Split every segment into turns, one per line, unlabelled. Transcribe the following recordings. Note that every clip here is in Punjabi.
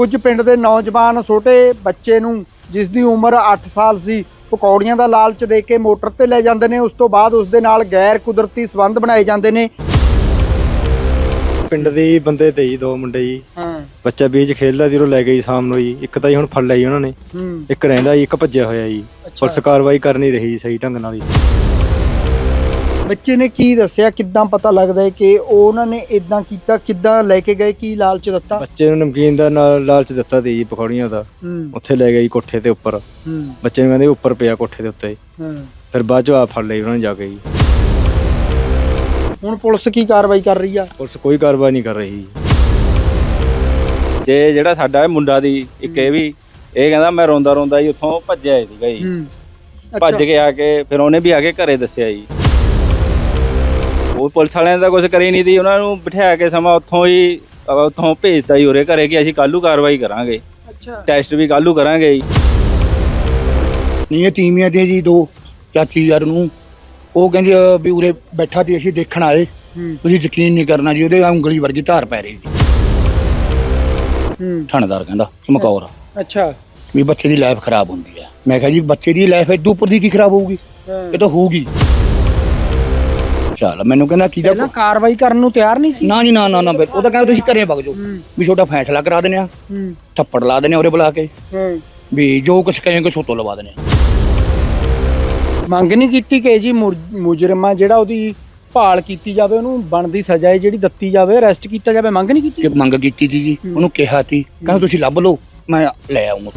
ਕੁਝ ਪਿੰਡ ਦੇ ਨੌਜਵਾਨ ਛੋਟੇ ਬੱਚੇ ਨੂੰ ਜਿਸ ਦੀ ਉਮਰ 8 ਸਾਲ ਸੀ ਪਕੌੜੀਆਂ ਦਾ ਲਾਲਚ ਦੇ ਕੇ ਮੋਟਰ ਤੇ ਲੈ ਜਾਂਦੇ ਨੇ। ਉਸ ਤੋਂ ਬਾਅਦ ਉਸ ਦੇ ਨਾਲ ਗੈਰ ਕੁਦਰਤੀ ਸਬੰਧ ਬਣਾਏ ਜਾਂਦੇ ਨੇ।
ਪਿੰਡ ਦੇ ਹੀ ਬੰਦੇ ਤੇ ਜੀ ਦੋ ਮੁੰਡੇ ਜੀ।
ਹਾਂ।
ਬੱਚਾ ਬੀਜ ਖੇਲਦਾ ਸੀ ਉਹ ਲੈ ਗਏ ਜੀ ਸ਼ਾਮ ਨੂੰ ਜੀ। ਇੱਕ ਤਾਂ ਜੀ ਹੁਣ ਫੜ ਲਿਆ ਜੀ ਉਹਨਾਂ ਨੇ।
ਹੂੰ।
ਇੱਕ ਰਹਿੰਦਾ ਜੀ ਇੱਕ ਭੱਜਿਆ ਹੋਇਆ ਜੀ। ਪੁਲਿਸ ਕਾਰਵਾਈ ਕਰ ਨਹੀਂ ਰਹੀ ਜੀ ਸਹੀ ਢੰਗ ਨਾਲ ਜੀ।
ਬੱਚੇ ਨੇ ਕੀ ਦੱਸਿਆ? ਕਿੱਦਾਂ ਪਤਾ ਲੱਗਦਾ ਹੈ ਕਿ ਉਹ ਉਹਨਾਂ ਨੇ ਇਦਾਂ ਕੀਤਾ? ਕਿੱਦਾਂ ਲੈ ਕੇ ਗਏ? ਕੀ ਲਾਲਚ ਦਿੱਤਾ?
ਬੱਚੇ ਨੂੰ ਨਮਕੀਨ ਦਾ ਨਾਲ ਲਾਲਚ ਦਿੱਤਾ ਸੀ ਜੀ ਪਕੌੜੀਆਂ ਦਾ।
ਹੂੰ।
ਉੱਥੇ ਲੈ ਗਏ ਜੀ ਕੋਠੇ ਤੇ ਉੱਪਰ।
ਹੂੰ।
ਬੱਚੇ ਨੂੰ ਕਹਿੰਦੇ ਉੱਪਰ ਪਿਆ ਕੋਠੇ ਦੇ ਉੱਤੇ।
ਹਾਂ।
ਫਿਰ ਬਾਅਦ ਚ ਆ ਫੜ ਲਈ ਉਹਨਾਂ ਨੇ ਜਾ ਕੇ ਜੀ।
ਹੁਣ ਪੁਲਿਸ ਕੀ ਕਾਰਵਾਈ ਕਰ ਰਹੀ ਆ?
ਪੁਲਿਸ ਕੋਈ ਕਾਰਵਾਈ ਨਹੀਂ ਕਰ ਰਹੀ ਜੀ।
ਜਿਹੜਾ ਸਾਡਾ ਇਹ ਮੁੰਡਾ ਦੀ ਇੱਕ ਇਹ ਵੀ ਇਹ ਕਹਿੰਦਾ ਮੈਂ ਰੋਂਦਾ ਰੋਂਦਾ ਜੀ ਉੱਥੋਂ ਭੱਜਿਆ ਸੀਗਾ ਜੀ
ਹੂੰ।
ਭੱਜ ਕੇ ਆ ਕੇ ਫਿਰ ਉਹਨੇ ਵੀ ਆ ਕੇ ਘਰੇ ਦੱਸਿਆ ਜੀ। ਉਹ ਪੁਲਿਸ ਵਾਲਿਆਂ ਦਾ ਕੁਝ ਕਰੀ ਨਹੀਂ ਦੀ ਉਹਨਾਂ ਨੂੰ ਬਿਠਾ ਕੇ ਸਮਾਂ ਉੱਥੋਂ ਹੀ ਉੱਥੋਂ ਭੇਜਤਾ ਜੀ ਉਰੇ ਘਰੇ ਕਿ ਅਸੀਂ ਕੱਲੂ ਕਾਰਵਾਈ ਕਰਾਂਗੇ।
ਅੱਛਾ।
ਟੈਸਟ ਵੀ ਕੱਲੂ ਕਰਾਂਗੇ ਜੀ।
ਨਹੀਂ ਇਹ ਤੀਵੀਆਂ ਦੇ ਜੀ ਦੋ ਚਾਚੀ ਯਾਰ ਨੂੰ। ਉਹ ਕਹਿੰਦੇ ਵੀ ਉਰੇ ਬੈਠਾ ਤੇ ਅਸੀਂ ਦੇਖਣ ਆਏ।
ਹੂੰ।
ਤੁਸੀਂ ਯਕੀਨ ਨਹੀਂ ਕਰਨਾ ਜੀ ਉਹਦੇ ਉਂਗਲੀ ਵਰਗੀ ਧਾਰ ਪੈ ਰਹੀ ਸੀ।
ਹੂੰ।
ਥਾਣੇਦਾਰ ਕਹਿੰਦਾ ਸਮਕੌਰ
ਅੱਛਾ।
ਵੀ ਬੱਚੇ ਦੀ ਲਾਈਫ ਖਰਾਬ ਹੁੰਦੀ ਹੈ। ਮੈਂ ਕਿਹਾ ਜੀ ਬੱਚੇ ਦੀ ਲਾਈਫ ਇਦੋਂ ਉੱਪਰ ਦੀ ਕੀ ਖਰਾਬ ਹੋਊਗੀ? ਇਹ ਤਾਂ ਹੋਊਗੀ। ਚੱਲ ਮੈਨੂੰ ਕਹਿੰਦਾ
ਪਹਿਲਾਂ
ਕਿਹਦਾ
ਕਾਰਵਾਈ ਕਰਨ ਨੂੰ ਤਿਆਰ ਨਹੀਂ ਸੀ?
ਨਾ ਜੀ ਨਾ ਨਾ ਨਾ ਫਿਰ ਉਹ ਤਾਂ ਕਹਿੰਦਾ ਤੁਸੀਂ ਘਰੇ ਵਗ ਜਾਓ। ਵੀ ਛੋਟਾ ਫੈਸਲਾ ਕਰਾ ਦਿੰਦੇ ਆ।
ਹੂੰ।
ਥੱਪੜ ਲਾ ਦਿੰਦੇ ਆ ਉਰੇ ਬੁਲਾ ਕੇ।
ਹੂੰ।
ਵੀ ਜੋ ਕੁਛ ਕਹੇਂਗੇ ਛੋਟੋ ਲਵਾ ਦਿੰਦੇ ਆ।
ਮੰਗ ਨਹੀਂ ਕੀਤੀ ਕਿ ਜੀ ਮੁਰ- ਮੁਜਰਮਾ ਜਿਹੜਾ ਉਹਦੀ ਭਾਲ ਕੀਤੀ ਜਾਵੇ ਉਹਨੂੰ ਬਣਦੀ ਸਜ਼ਾ ਹੈ ਜਿਹੜੀ ਦਿੱਤੀ ਜਾਵੇ ਅਰੈਸਟ ਕੀਤਾ ਜਾਵੇ ਮੰਗ ਨਹੀਂ ਕੀਤੀ?
ਕਿ ਮੰਗ ਕੀਤੀ ਸੀ ਜੀ। ਉਹਨੂੰ ਕਿਹਾ ਸੀ। ਕਹਿੰਦਾ ਤੁਸੀਂ ਲੱਭ ਲਓ ਮੈਂ ਲੈ ਆਉਂਗਾ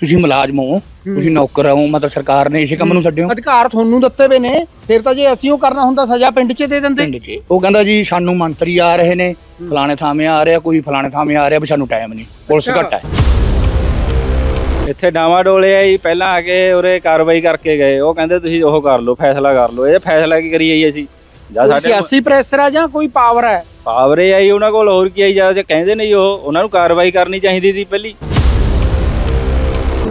ਤੁਸੀਂ ਮੁਲਾਜ਼ਮ ਹੋ ਤੁਸੀਂ ਨੌਕਰ ਹੋ ਮਤਲਬ ਸਰਕਾਰ ਨੇ ਇਸੇ ਕੰਮ ਨੂੰ ਛੱਡਿਓ।
ਅਧਿਕਾਰ ਤੁਹਾਨੂੰ ਦਿੱਤੇ ਵੇ ਨੇ ਫਿਰ ਤਾਂ ਜੇ ਅਸੀਂ ਉਹ ਕਰਨਾ ਹੁੰਦਾ ਸਜ਼ਾ ਪਿੰਡ 'ਚ ਦੇ ਦਿੰਦੇ।
ਪਿੰਡ 'ਚ ਉਹ ਕਹਿੰਦਾ ਜੀ ਸਾਨੂੰ ਮੰਤਰੀ ਆ ਰਹੇ ਨੇ ਫਲਾਣੇ ਥਾਵੇਂ ਆ ਰਿਹਾ ਕੋਈ ਫਲਾਣੇ ਥਾਵੇਂ ਆ ਰਿਹਾ ਵੀ ਸਾਨੂੰ ਟਾਈਮ ਨਹੀਂ। ਪੁਲਿਸ। ਘੱਟ ਹੈ।
ਇੱਥੇ ਡਾਵਾ ਡੋਲੇ ਆ ਜੀ ਪਹਿਲਾਂ ਆ ਕੇ ਉਰੇ ਕਾਰਵਾਈ ਕਰਕੇ ਗਏ। ਉਹ ਕਹਿੰਦੇ ਤੁਸੀਂ ਉਹ ਕਰ ਲਓ ਫੈਸਲਾ ਕਰ ਲਓ। ਇਹ ਫੈਸਲਾ ਕੀ ਕਰੀਏ ਜੀ ਅਸੀਂ? ਜਾਂ ਸਾਡੇ
ਸਿਆਸੀ ਪ੍ਰੈਸ਼ਰ ਆ ਜਾਂ ਕੋਈ ਪਾਵਰ ਹੈ
ਪਾਵਰੇ ਆਈ ਉਹਨਾਂ ਕੋਲ ਹੋਰ ਕੀ ਆਈ ਜਾਂ? ਜੇ ਕਹਿੰਦੇ ਨਹੀਂ ਉਹ ਉਹਨਾਂ ਨੂੰ ਕਾਰਵਾਈ ਕਰਨੀ ਚਾਹੀਦੀ ਸੀ ਪਹਿਲੀ।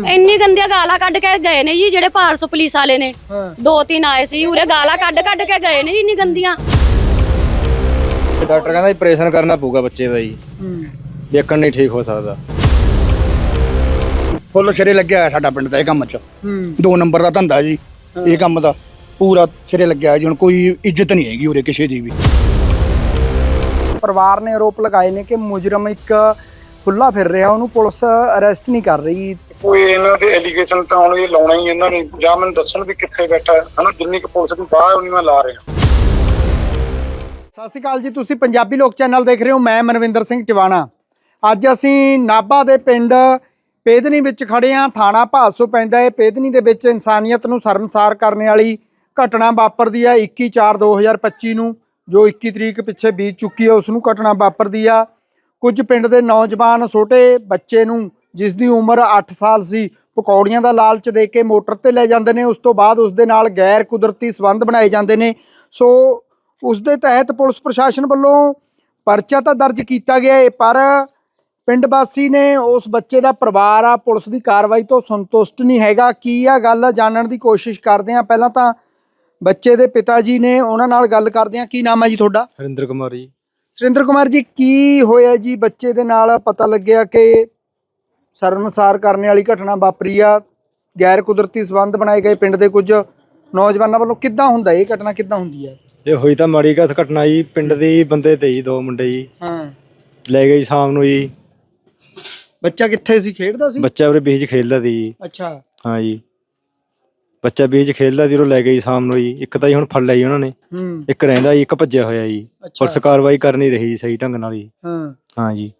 ਇੰਨੀ ਗੰਦੀਆਂ ਗਾਲਾਂ ਕੱਢ ਕੇ ਗਏ ਨੇ ਜੀ ਜਿਹੜੇ ਭਾਰਸੋ ਪੁਲਿਸ ਵਾਲੇ ਨੇ। ਦੋ ਤਿੰਨ ਆਏ ਸੀ ਉਰੇ ਗਾਲਾਂ ਕੱਢ ਕੱਢ ਕੇ ਗਏ ਨੇ ਜੀ ਇੰਨੀ ਗੰਦੀਆਂ।
ਡਾਕਟਰ ਕਹਿੰਦਾ ਆਪਰੇਸ਼ਨ ਕਰਨਾ ਪਊਗਾ ਬੱਚੇ ਦਾ ਜੀ।
ਹੂੰ।
ਦੇਖਣ ਨਹੀਂ ਠੀਕ ਹੋ ਸਕਦਾ।
ਫੁੱਲ ਸਿਰੇ ਲੱਗਿਆ ਹੋਇਆ ਸਾਡਾ ਪਿੰਡ ਦਾ ਇਹ ਕੰਮ 'ਚ।
ਹੂੰ।
ਦੋ ਨੰਬਰ ਦਾ ਧੰਦਾ ਜੀ ਇਹ ਕੰਮ ਦਾ। ਪੂਰਾ ਸਿਰੇ ਲੱਗਿਆ ਜੀ ਹੁਣ ਕੋਈ ਇੱਜ਼ਤ ਨਹੀਂ ਹੈਗੀ ਉਰੇ ਕਿਸੇ ਦੀ ਵੀ।
ਪਰਿਵਾਰ ਨੇ ਆਰੋਪ ਲਗਾਏ ਨੇ ਕਿ ਮੁਜਰਮ ਇੱਕ ਖੁੱਲਾ ਫਿਰ ਰਿਹਾ ਉਹਨੂੰ ਪੁਲਿਸ ਅਰੈਸਟ ਨਹੀਂ ਕਰ ਰਹੀ।
ਕੋਈ ਇਹਨਾਂ ਦੇ ਐਲੀਗੇਸ਼ਨ ਤਾਂ ਹੁਣ ਇਹ ਲਾਉਣਾ ਹੀ ਇਹਨਾਂ ਨੇ ਜਾਂ ਮੈਨੂੰ ਦੱਸਣ ਵੀ ਕਿੱਥੇ ਬੈਠਾ ਹੈ, ਹਨਾ, ਜਿੰਨੀ ਕੁ ਪੁਲਿਸ ਨੂੰ ਬਾਹਰ ਉਨੀ ਮੈਂ ਲਾ ਰਿਹਾ।
ਸਤਿ ਸ਼੍ਰੀ ਅਕਾਲ ਜੀ, ਤੁਸੀਂ ਪੰਜਾਬੀ ਲੋਕ ਚੈਨਲ ਦੇਖ ਰਹੇ ਹੋ, ਮੈਂ ਮਨਵਿੰਦਰ ਸਿੰਘ ਟਿਵਾਣਾ। ਅੱਜ ਅਸੀਂ ਨਾਭਾ ਦੇ ਪਿੰਡ ਪੇਦਨੀ ਵਿੱਚ ਖੜੇ ਹਾਂ, ਥਾਣਾ ਭਾਸੋ ਪੈਂਦਾ ਹੈ। ਪੇਦਨੀ ਦੇ ਵਿੱਚ ਇਨਸਾਨੀਅਤ ਨੂੰ ਸ਼ਰਮਸਾਰ ਕਰਨ ਵਾਲੀ ਘਟਨਾ ਵਾਪਰਦੀ ਹੈ 21/4/2025 ਨੂੰ, ਜੋ 21 ਤਰੀਕ ਪਿੱਛੇ ਬੀਤ ਚੁੱਕੀ ਹੈ ਉਸ ਨੂੰ ਘਟਨਾ ਵਾਪਰਦੀ ਆ। ਕੁਝ ਪਿੰਡ ਦੇ ਨੌਜਵਾਨ ਛੋਟੇ ਬੱਚੇ ਨੂੰ ਜਿਸ ਦੀ ਉਮਰ 8 ਸਾਲ ਸੀ। ਪਕੌੜੀਆਂ ਦਾ ਲਾਲਚ ਦੇ ਕੇ ਮੋਟਰ ਤੇ ਲੈ ਜਾਂਦੇ ਨੇ। ਉਸ ਤੋਂ ਬਾਅਦ ਉਸ ਦੇ ਨਾਲ ਗੈਰ ਕੁਦਰਤੀ ਸਬੰਧ ਬਣਾਏ ਜਾਂਦੇ ਨੇ। ਸੋ ਉਸ ਦੇ ਤਹਿਤ ਪੁਲਿਸ ਪ੍ਰਸ਼ਾਸਨ ਵੱਲੋਂ ਪਰਚਾ ਤਾਂ ਦਰਜ ਕੀਤਾ ਗਿਆ ਹੈ ਪਰ ਪਿੰਡ ਵਾਸੀ ਨੇ ਉਸ ਬੱਚੇ ਦਾ ਪਰਿਵਾਰ ਆ ਪੁਲਿਸ ਦੀ ਕਾਰਵਾਈ ਤੋਂ ਸੰਤੁਸ਼ਟ ਨਹੀਂ ਹੈਗਾ। ਕੀ ਆ ਗੱਲ? ਜਾਣਨ ਦੀ ਕੋਸ਼ਿਸ਼ ਕਰਦੇ ਆ ਪਹਿਲਾਂ ਤਾਂ ਬੱਚੇ ਦੇ ਪਿਤਾ ਜੀ ਨੇ ਉਹਨਾਂ ਨਾਲ ਗੱਲ ਕਰਦੇ ਆ ਕੀ ਨਾਮ ਹੈ ਜੀ ਤੁਹਾਡਾ?
ਹਰਿੰਦਰ ਕੁਮਾਰ ਜੀ।
ਸੁਰਿੰਦਰ ਕੁਮਾਰ ਜੀ ਕੀ ਹੋਇਆ ਜੀ? ਬੱਚੇ ਦੇ ਨਾਲ ਪਤਾ ਲੱਗਿਆ ਕਿ ਸ਼ਰਮਸਾਰ ਕਰਨ ਵਾਲੀ ਘਟਨਾ ਵਾਪਰੀ ਆ। ਗੈਰ ਕੁਦਰਤੀ ਸਬੰਧ ਬਣਾਏ ਗਏ ਪਿੰਡ ਦੇ ਕੁਝ ਨੌਜਵਾਨਾਂ ਵੱਲੋਂ ਕਿੱਦਾਂ ਹੁੰਦਾ? ਇਹ ਘਟਨਾ ਕਿੱਦਾਂ ਹੁੰਦੀ ਹੈ
ਇਹ ਹੋਈ ਤਾਂ ਮਾੜੀ ਘਟ ਘਟਨਾ ਜੀ ਪਿੰਡ ਦੇ ਹੀ ਬੰਦੇ ਤੇ ਜੀ ਦੋ ਮੁੰਡੇ ਜੀ।
ਹਾਂ।
ਲੈ ਗਏ ਜੀ ਸ਼ਾਮ ਨੂੰ ਜੀ।
ਬੱਚਾ ਕਿੱਥੇ ਸੀ? ਖੇਡਦਾ ਸੀ?
ਬੱਚਾ ਉਰੇ ਬੀਜ ਖੇਲਦਾ ਸੀ ਜੀ।
ਅੱਛਾ।
ਹਾਂ ਜੀ। ਬੱਚਾ ਬੀਜ ਖੇਲਦਾ ਸੀ ਉਹ ਲੈ ਗਏ ਜੀ ਸ਼ਾਮ ਨੂੰ ਜੀ। ਇੱਕ ਤਾਂ ਜੀ ਹੁਣ ਫੜ ਲਿਆ ਜੀ ਉਹਨਾਂ ਨੇ।
ਹੂੰ।
ਇੱਕ ਰਹਿੰਦਾ ਜੀ ਇੱਕ ਭੱਜਿਆ ਹੋਇਆ ਜੀ। ਪੁਲਿਸ ਕਾਰਵਾਈ ਕਰ ਨਹੀਂ ਰਹੀ ਜੀ ਸਹੀ ਢੰਗ ਨਾਲ ਜੀ।
ਹਾਂ।
ਹਾਂ ਜੀ।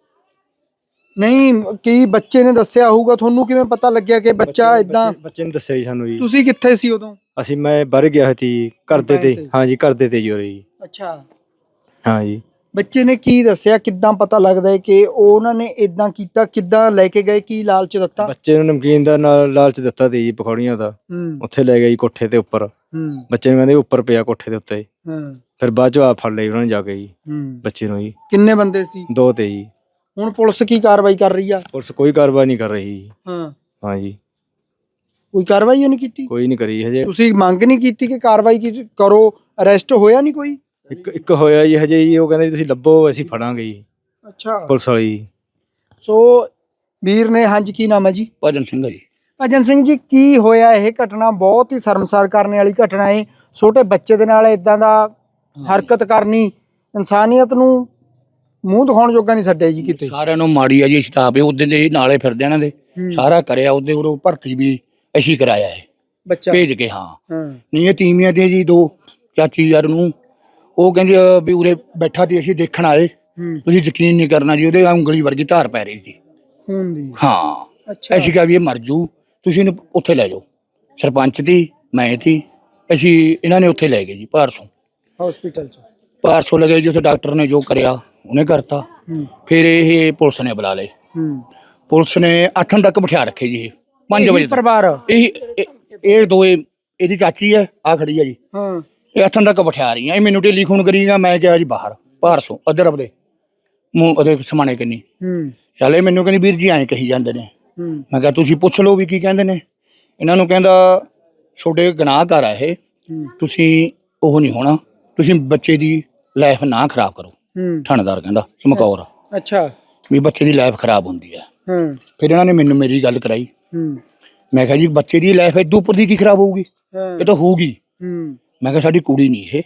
ਨਹੀਂ ਕੀ ਬੱਚੇ ਨੇ ਦੱਸਿਆ ਹੋਊਗਾ? ਤੁਹਾਨੂੰ ਕਿਵੇਂ ਪਤਾ ਲੱਗਿਆ ਕਿ ਬੱਚਾ ਇਦਾਂ
ਬੱਚੇ- ਨੇ ਦੱਸਿਆ ਜੀ ਸਾਨੂੰ ਜੀ।
ਤੁਸੀਂ ਕਿੱਥੇ ਸੀ ਉਦੋਂ?
ਅਸੀਂ ਮੈਂ ਬਾਹਰ ਗਿਆ ਸੀ ਘਰ ਦੇ ਤੇ।
ਤੇ।
ਹਾਂ ਜੀ ਘਰ ਦੇ ਤੇ ਜੀ ਉਰੇ ਜੀ।
ਅੱਛਾ।
ਹਾਂ ਜੀ।
ਬੱਚੇ ਨੇ ਕੀ ਦੱਸਿਆ? ਕਿੱਦਾਂ ਪਤਾ ਲੱਗਦਾ ਹੈ ਕਿ ਉਹ ਉਹਨਾਂ ਨੇ ਇਦਾਂ ਕੀਤਾ? ਕਿੱਦਾਂ ਲੈ ਕੇ ਗਏ? ਕੀ ਲਾਲਚ ਦਿੱਤਾ?
ਬੱਚੇ ਨੂੰ ਨਮਕੀਨ ਦਾ ਨਾਲ ਲਾਲਚ ਦਿੱਤਾ ਜੀ ਪਕੌੜੀਆਂ ਦਾ। ਉੱਥੇ ਲੈ ਗਏ ਜੀ ਕੋਠੇ ਤੇ ਉੱਪਰ। ਬੱਚੇ ਨੂੰ ਕਹਿੰਦੇ ਉੱਪਰ ਪਿਆ ਕੋਠੇ ਦੇ ਉੱਤੇ। ਫਿਰ ਬਾਅਦ ਚ ਆ ਫੜ ਲਈ ਉਹਨਾਂ ਨੇ ਜਾ ਕੇ ਜੀ ਬੱਚੇ ਨੂੰ ਜੀ।
ਕਿੰਨੇ ਬੰਦੇ ਸੀ?
ਦੋ ਤੇ ਜੀ।
ਹੁਣ ਪੁਲਿਸ ਕੀ ਕਾਰਵਾਈ ਕਰ ਰਹੀ ਆ?
ਪੁਲਿਸ ਕੋਈ ਕਾਰਵਾਈ ਨਹੀਂ ਕਰ ਰਹੀ।
ਹਾਂ।
ਹਾਂ ਜੀ
ਕੋਈ ਕਾਰਵਾਈ ਨਹੀਂ ਕੀਤੀ?
ਕੋਈ ਨਹੀਂ ਕਰੀ ਹਜੇ।
ਤੁਸੀਂ ਮੰਗ ਨਹੀਂ ਕੀਤੀ ਕਿ ਕਾਰਵਾਈ ਕੀ- ਕਰੋ? ਅਰੈਸਟ ਹੋਇਆ ਨਹੀਂ ਕੋਈ?
ਇੱਕ ਇੱਕ ਹੋਇਆ ਜੀ ਹਜੇ ਜੀ ਉਹ ਕਹਿੰਦੇ ਵੀ ਤੁਸੀਂ ਲੱਭੋ ਅਸੀਂ ਫੜਾਂਗੇ ਜੀ।
ਅੱਛਾ।
ਪੁਲਿਸ ਵਾਲੀ। ਜੀ।
ਸੋ ਵੀਰ ਨੇ ਹਾਂਜੀ ਕੀ ਨਾਮ ਹੈ ਜੀ?
ਭਜਨ ਸਿੰਘ ਜੀ।
ਭਜਨ ਸਿੰਘ ਜੀ ਕੀ ਹੋਇਆ? ਇਹ ਘਟਨਾ ਬਹੁਤ ਹੀ ਸ਼ਰਮਸਾਰ ਕਰਨ ਵਾਲੀ ਘਟਨਾ ਹੈ। ਛੋਟੇ ਬੱਚੇ ਦੇ ਨਾਲ ਇਦਾਂ ਦਾ ਹਰਕਤ ਕਰਨੀ ਇਨਸਾਨੀਅਤ ਨੂੰ ਮੂੰਹ ਦਿਖਾਉਣ ਜੋਗਾ ਨਹੀਂ ਛੱਡਿਆ ਜੀ ਕਿਤੇ।
ਸਾਰਿਆਂ ਨੂੰ ਮਾੜੀ ਆ ਜੀ ਸਟਾਫ ਇਹ ਉਦੋਂ ਦੇ ਨਾਲੇ ਫਿਰਦੇ ਇਹਨਾਂ ਦੇ। ਸਾਰਾ ਕਰਿਆ ਉਹਦੇ ਉਰੋਂ ਭਰਤੀ ਵੀ ਅਸੀਂ ਕਰਾਇਆ ਹੈ
ਬੱਚਾ।
ਭੇਜ ਕੇ ਹਾਂ। ਨਹੀਂ ਇਹ ਤੀਵੀਆਂ ਦੇ ਜੀ ਦੋ ਚਾਚੀ ਯਾਰ ਨੂੰ। ਉਹ ਕਹਿੰਦੇ ਵੀ ਉਰੇ ਬੈਠਾ ਤੇ ਅਸੀਂ ਦੇਖਣ ਆਏ। ਤੁਸੀਂ ਯਕੀਨ ਨਹੀਂ ਕਰਨਾ ਜੀ ਉਹਦੇ ਉਂਗਲੀ ਵਰਗੀ ਧਾਰ ਪੈ ਰਹੀ ਸੀ।
ਖੂਨ ਦੀ।
ਹਾਂ।
ਅੱਛਾ।
ਅਸੀਂ ਕਿਹਾ ਵੀ ਇਹ ਮਰ ਜੂ। ਤੁਸੀਂ ਇਹਨੂੰ ਉੱਥੇ ਲੈ ਜਾਓ। ਸਰਪੰਚ ਦੀ ਮੈਂ ਸੀ ਅਸੀਂ ਇਹਨਾਂ ਨੇ ਉੱਥੇ ਲੈ ਗਏ ਜੀ ਭਾਰਸੋਂ
ਹਸਪੀਟਲ ਚ।
ਭਾਰਸੋਂ ਲਗੇ ਜੀ ਉੱਥੇ ਡਾਕਟਰ ਨੇ ਜੋ ਕਰਿਆ। ਉਹਨੇ ਕਰਤਾ।
ਹੂੰ।
ਫਿਰ ਇਹ ਪੁਲਿਸ ਨੇ ਬੁਲਾ ਲਏ।
ਹੂੰ।
ਪੁਲਿਸ ਨੇ ਅੱਠਨ ਤੱਕ ਬਿਠਾ ਰੱਖੇ ਜੀ ਇਹ। 5
ਇਹੀ
ਵਜੇ
ਪਰਿਵਾਰ?
ਇਹ ਇਹ- ਦੋਏ ਇਹਦੀ ਚਾਚੀ ਹੈ ਆ ਖੜੀ ਹੈ ਜੀ।
ਹਾਂ।
ਇਹ ਅੱਠਨ ਤੱਕ ਬਿਠਾ ਰਹੀਆਂ ਇਹ ਮੈਨੂੰ ਟੈਲੀਫੋਨ ਕਰੀਗਾ ਮੈਂ ਕਿਹਾ ਜੀ ਬਾਹਰ ਭਾਰਸੋਂ ਅਦਰ ਆਪਦੇ ਮੂੰਹ ਉਹਦੇ ਸਮਾਣੇ ਕੰਨੀ।
ਹੂੰ।
ਚੱਲੇ ਮੈਨੂੰ ਕਹਿੰਦੀ ਵੀਰ ਜੀ ਐਂ ਕਹੀ ਜਾਂਦੇ ਨੇ।
ਹੂੰ।
ਮੈਂ ਕਿਹਾ ਤੁਸੀਂ ਪੁੱਛ ਲਓ ਵੀ ਕੀ ਕਹਿੰਦੇ ਨੇ। ਇਹਨਾਂ ਨੂੰ ਕਹਿੰਦਾ ਛੋਟੇ ਗੁਨਾਹਗਾਰ ਆ ਇਹ।
ਹੂੰ।
ਤੁਸੀਂ ਉਹ ਨਹੀਂ ਹੋਣਾ। ਤੁਸੀਂ ਬੱਚੇ ਦੀ ਲਾਈਫ ਨਾ ਖਰਾਬ ਕਰੋ।
ਹੂੰ।
ਥਾਣੇਦਾਰ ਕਹਿੰਦਾ ਚਮਕੌਰ
ਅੱਛਾ।
ਵੀ ਬੱਚੇ ਦੀ ਲਾਈਫ ਖਰਾਬ ਹੁੰਦੀ ਹੈ।
ਹੂੰ।
ਫਿਰ ਇਹਨਾਂ ਨੇ ਮੈਨੂੰ ਮੇਰੀ ਗੱਲ ਕਰਾਈ।
ਹੂੰ।
ਮੈਂ ਕਿਹਾ ਜੀ ਬੱਚੇ ਦੀ ਲਾਈਫ ਇਦੋਂ ਉੱਪਰ ਦੀ ਕੀ ਖਰਾਬ ਹੋਊਗੀ? ਇਹ ਤਾਂ ਹੋਊਗੀ।
ਹੂੰ।
ਮੈਂ ਕਿਹਾ ਸਾਡੀ ਕੁੜੀ ਨਹੀਂ ਇਹ।